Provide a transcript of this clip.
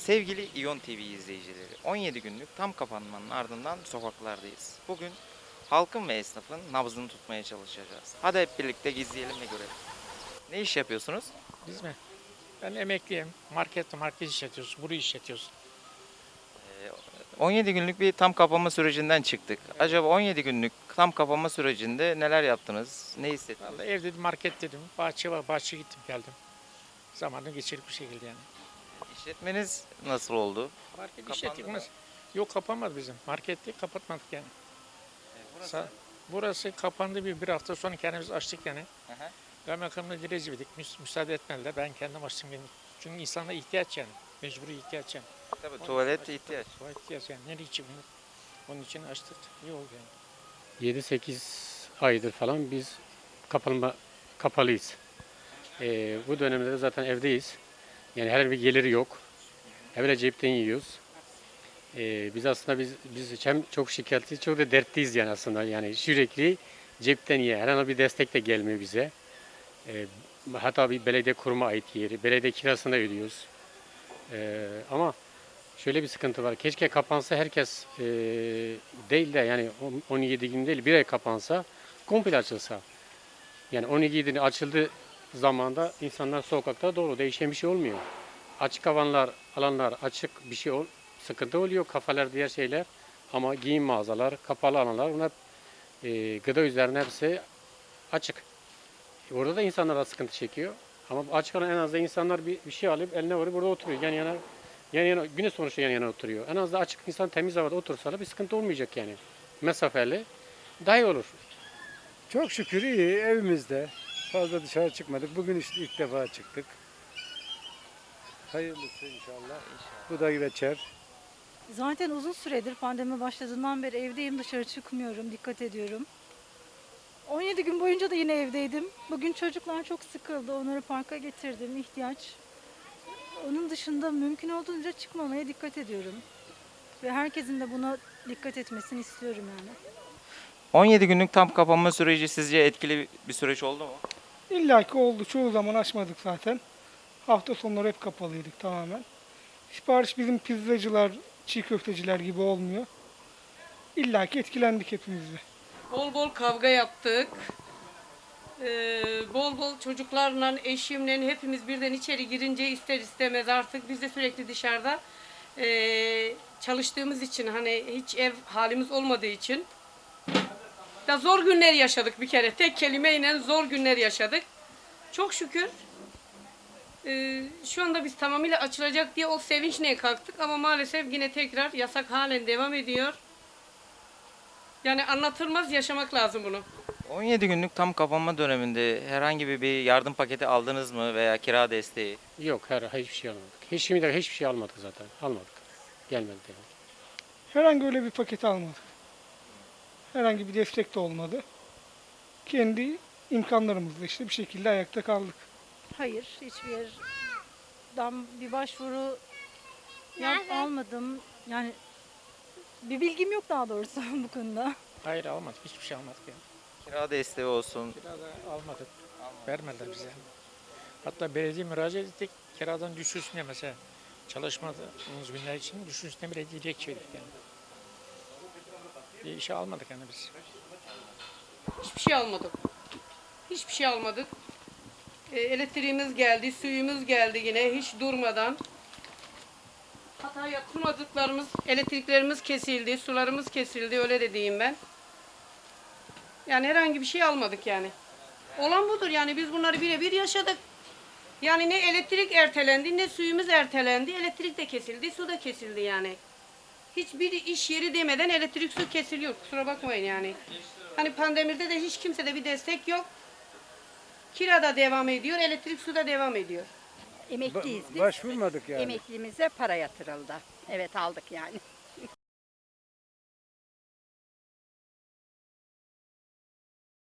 Sevgili İyon TV izleyicileri, 17 günlük tam kapanmanın ardından sokaklardayız. Bugün halkın ve esnafın nabzını tutmaya çalışacağız. Hadi hep birlikte gizleyelim ve görelim. Ne iş yapıyorsunuz? Biz mi? Ben emekliyim. Market market işletiyoruz. Burayı işletiyoruz. 17 günlük bir tam kapanma sürecinden çıktık. Acaba 17 günlük tam kapanma sürecinde neler yaptınız? Ne hissettiniz? Vallahi ev dedim, market dedim. Bahçe var, bahçe gittim geldim. Zamanı geçirdik bir şekilde yani. İşletmeniz nasıl oldu? Market Kapandı mi? Yok kapanmadı bizim. Marketti kapatmadık yani. Sa- Burası kapandı bir, bir hafta sonra kendimiz açtık yani. Hı hı. Kaymakamla dilecilik müs- müsaade etmediler. Ben kendim açtım. benim. Çünkü insana ihtiyaç yani. Mecburi ihtiyaç yani. Tabii Onun tuvalet için ihtiyaç. açtık. Tuvalet ihtiyaç yani. Nereye için bunu? Onun için açtık. İyi oldu yani. 7-8 aydır falan biz kapanma, kapalıyız. Ee, bu dönemde de zaten evdeyiz. Yani her bir geliri yok. Evde cepten yiyoruz. Ee, biz aslında biz biz hem çok şikayetli, çok da dertliyiz yani aslında. Yani sürekli cepten yiye. Herhangi bir destek de gelmiyor bize. Ee, hatta bir belediye kuruma ait yeri. Belediye kirasını ödüyoruz. Ee, ama şöyle bir sıkıntı var. Keşke kapansa herkes e, değil de yani on- 17 gün değil bir ay kapansa komple açılsa. Yani 17 gün açıldığı zamanda insanlar sokakta doğru değişen bir şey olmuyor. Açık alanlar, alanlar açık bir şey ol, sıkıntı oluyor. Kafalar diğer şeyler ama giyim mağazalar, kapalı alanlar bunlar e, gıda üzerine hepsi açık. Orada da insanlar da sıkıntı çekiyor. Ama açık alan en azından insanlar bir, bir şey alıp eline vurup burada oturuyor. Yan yana yan yana güne sonuçta yan yana oturuyor. En azından açık insan temiz havada otursa bir sıkıntı olmayacak yani. Mesafeli daha iyi olur. Çok şükür iyi evimizde. Fazla dışarı çıkmadık. Bugün işte ilk defa çıktık. Hayırlısı inşallah. Bu da geçer. Zaten uzun süredir pandemi başladığından beri evdeyim dışarı çıkmıyorum dikkat ediyorum. 17 gün boyunca da yine evdeydim. Bugün çocuklar çok sıkıldı onları parka getirdim ihtiyaç. Onun dışında mümkün olduğunca çıkmamaya dikkat ediyorum. Ve herkesin de buna dikkat etmesini istiyorum yani. 17 günlük tam kapanma süreci sizce etkili bir süreç oldu mu? İlla ki oldu. Çoğu zaman açmadık zaten. Hafta sonları hep kapalıydık tamamen. Sipariş bizim pizzacılar, çiğ köfteciler gibi olmuyor. İlla ki etkilendik hepimiz de. Bol bol kavga yaptık. Ee, bol bol çocuklarla, eşimle hepimiz birden içeri girince ister istemez artık biz de sürekli dışarıda ee, çalıştığımız için hani hiç ev halimiz olmadığı için da zor günler yaşadık bir kere. Tek kelimeyle zor günler yaşadık. Çok şükür ee, şu anda biz tamamıyla açılacak diye o sevinçle kalktık ama maalesef yine tekrar yasak halen devam ediyor. Yani anlatılmaz yaşamak lazım bunu. 17 günlük tam kapanma döneminde herhangi bir, bir yardım paketi aldınız mı veya kira desteği? Yok her hiçbir şey almadık. Hiç şimdi hiçbir şey almadık zaten. Almadık. Gelmedi yani. Herhangi öyle bir paket almadık. Herhangi bir destek de olmadı. Kendi imkanlarımızla işte bir şekilde ayakta kaldık. Hayır hiçbir yerden bir başvuru yap, almadım. Yani bir bilgim yok daha doğrusu bu konuda. Hayır almadık. Hiçbir şey almadık yani. Kira desteği olsun. Kirada almadık. Vermediler bize. Hatta belediye müracaat ettik. Kiradan düşürsün diye mesela. Çalışmadığımız günler için düşürsün diye bile dilekçeydik yani. Bir işe almadık yani biz. Hiçbir şey almadık. Hiçbir şey almadık. E, elektriğimiz geldi, suyumuz geldi yine hiç durmadan. Hatta yakılmadıklarımız, elektriklerimiz kesildi, sularımız kesildi öyle de diyeyim ben. Yani herhangi bir şey almadık yani. Olan budur yani biz bunları birebir yaşadık. Yani ne elektrik ertelendi ne suyumuz ertelendi. Elektrik de kesildi, su da kesildi yani. Hiçbir iş yeri demeden elektrik su kesiliyor. Kusura bakmayın yani. Hani pandemide de hiç kimsede bir destek yok. Kira da devam ediyor, elektrik su da devam ediyor. Emekliyiz biz. başvurmadık yani. Emekliliğimize para yatırıldı. Evet aldık yani.